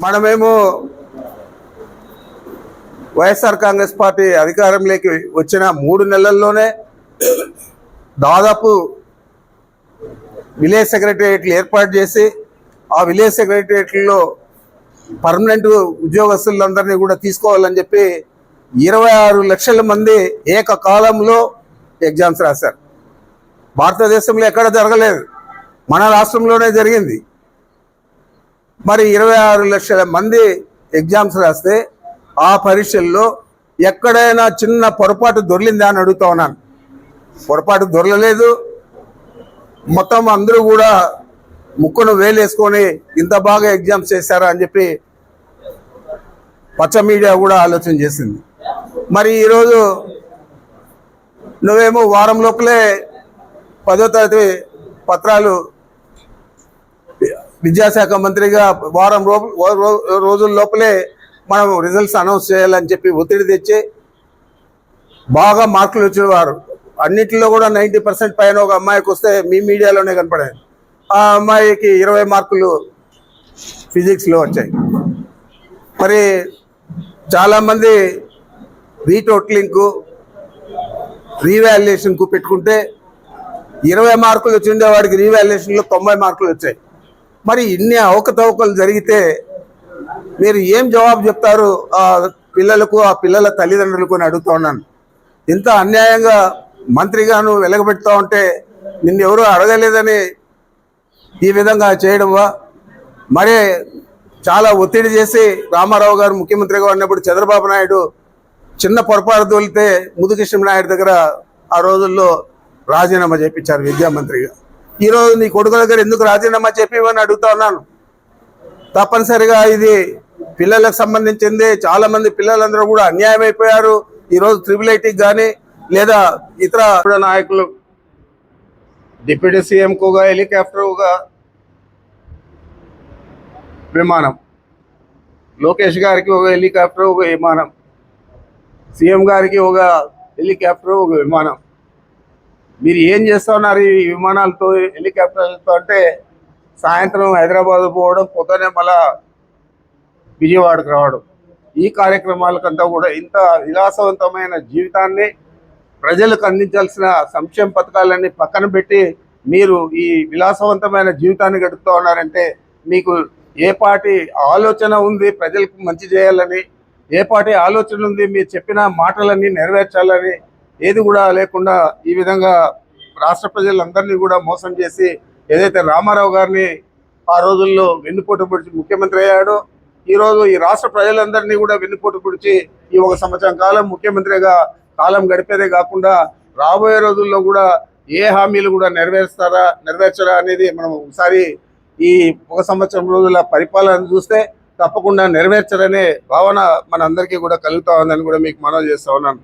మనమేమో వైఎస్ఆర్ కాంగ్రెస్ పార్టీ అధికారంలోకి వచ్చిన మూడు నెలల్లోనే దాదాపు విలేజ్ సెక్రటేరియట్లు ఏర్పాటు చేసి ఆ విలేజ్ సెక్రటరియట్లో పర్మనెంట్ ఉద్యోగస్తులందరినీ కూడా తీసుకోవాలని చెప్పి ఇరవై ఆరు లక్షల మంది ఏకకాలంలో ఎగ్జామ్స్ రాశారు. భారతదేశంలో ఎక్కడ జరగలేదు. మన రాష్ట్రంలోనే జరిగింది. మరి ఇరవై ఆరు లక్షల మంది ఎగ్జామ్స్ రాస్తే ఆ పరీక్షల్లో ఎక్కడైనా చిన్న పొరపాటు దొరికిందా అని అడుగుతా ఉన్నాను. పొరపాటు దొరలలేదు. మొత్తం అందరూ కూడా ముక్కును వేలేసుకొని ఇంత బాగా ఎగ్జామ్స్ చేశారా అని చెప్పి పచ్చ మీడియా కూడా ఆలోచన చేసింది. మరి ఈరోజు నువ్వేమో వారం లోపలే పదో తరగతి పత్రాలు విద్యాశాఖ మంత్రిగా వారం రోజుల లోపలే మనం రిజల్ట్స్ అనౌన్స్ చేయాలని చెప్పి ఒత్తిడి తెచ్చి బాగా మార్కులు వచ్చిన వారు అన్నింటిలో కూడా నైంటీ పర్సెంట్ పైన ఒక అమ్మాయికి వస్తే మీ మీడియాలోనే కనపడాయి. ఆ అమ్మాయికి ఇరవై మార్కులు ఫిజిక్స్లో వచ్చాయి. మరి చాలామంది రీటోట్లింకు రీవాల్యుయేషన్కు పెట్టుకుంటే ఇరవై మార్కులు వచ్చిండే వాడికి రీవాల్యుయేషన్లో తొంభై మార్కులు వచ్చాయి. మరి ఇన్ని అవకతవకలు జరిగితే మీరు ఏం జవాబు చెప్తారు? ఆ పిల్లలకు ఆ పిల్లల తల్లిదండ్రులకు అని అడుగుతా ఉన్నాను. ఇంత అన్యాయంగా మంత్రిగాను వెలగబెడతా ఉంటే నిన్ను ఎవరూ అడగలేదని ఈ విధంగా చేయడమా మరి చాలా ఒత్తిడి చేసి రామారావు గారు ముఖ్యమంత్రిగా ఉన్నప్పుడు చంద్రబాబు నాయుడు చిన్న పొరపాటు తోలితే ముదుకృష్ణ నాయుడు దగ్గర ఆ రోజుల్లో రాజీనామా చేపించారు విద్యామంత్రిగా ఈరోజు నీ కొడుకు దగ్గర ఎందుకు రాజీనామా చెప్పివని అడుగుతా ఉన్నాను. తప్పనిసరిగా ఇది పిల్లలకు సంబంధించింది. చాలామంది పిల్లలందరూ కూడా అన్యాయం అయిపోయారు ఈరోజు త్రిబుల్ ఐటీకి కానీ లేదా ఇతర నాయకులు డిప్యూటీ హెలికాప్టర్ ఒక విమానం. లోకేష్ గారికి ఒక హెలికాప్టర్ ఒక విమానం. సీఎం గారికి ఒక హెలికాప్టర్ ఒక విమానం. మీరు ఏం చేస్తా ఉన్నారు ఈ విమానాలతో హెలికాప్టర్లతో అంటే సాయంత్రం హైదరాబాద్ పోవడం పొద్దునే మళ్ళా విజయవాడకు రావడం. ఈ కార్యక్రమాలకంతా కూడా ఇంత విలాసవంతమైన జీవితాన్ని ప్రజలకు అందించాల్సిన సంక్షేమ పథకాలన్నీ పక్కన పెట్టి మీరు ఈ విలాసవంతమైన జీవితాన్ని గడుపుతూ ఉన్నారంటే మీకు ఏ పార్టీ ఆలోచన ఉంది ప్రజలకు మంచి చేయాలని? ఏ పార్టీ ఆలోచన ఉంది? మీరు చెప్పిన మాటలన్నీ నెరవేర్చాలని ఏది కూడా లేకుండా ఈ విధంగా రాష్ట్ర ప్రజలందరినీ కూడా మోసం చేసి ఏదైతే రామారావు గారిని ఆ రోజుల్లో వెన్నుపోటు పొడిచి ముఖ్యమంత్రి అయ్యాడో ఈరోజు ఈ రాష్ట్ర ప్రజలందరినీ కూడా వెన్నుపోటు పొడిచి ఈ ఒక సంవత్సరం కాలం ముఖ్యమంత్రిగా కాలం గడిపేదే కాకుండా రాబోయే రోజుల్లో కూడా ఏ హామీలు కూడా నెరవేరుస్తారా నెరవేర్చరా అనేది మనం ఒకసారి ఈ ఒక సంవత్సరం రోజుల పరిపాలన చూస్తే తప్పకుండా నెరవేర్చరనే భావన మనందరికీ కూడా కలుగుతా ఉందని కూడా మీకు మనవి చేస్తా ఉన్నాను.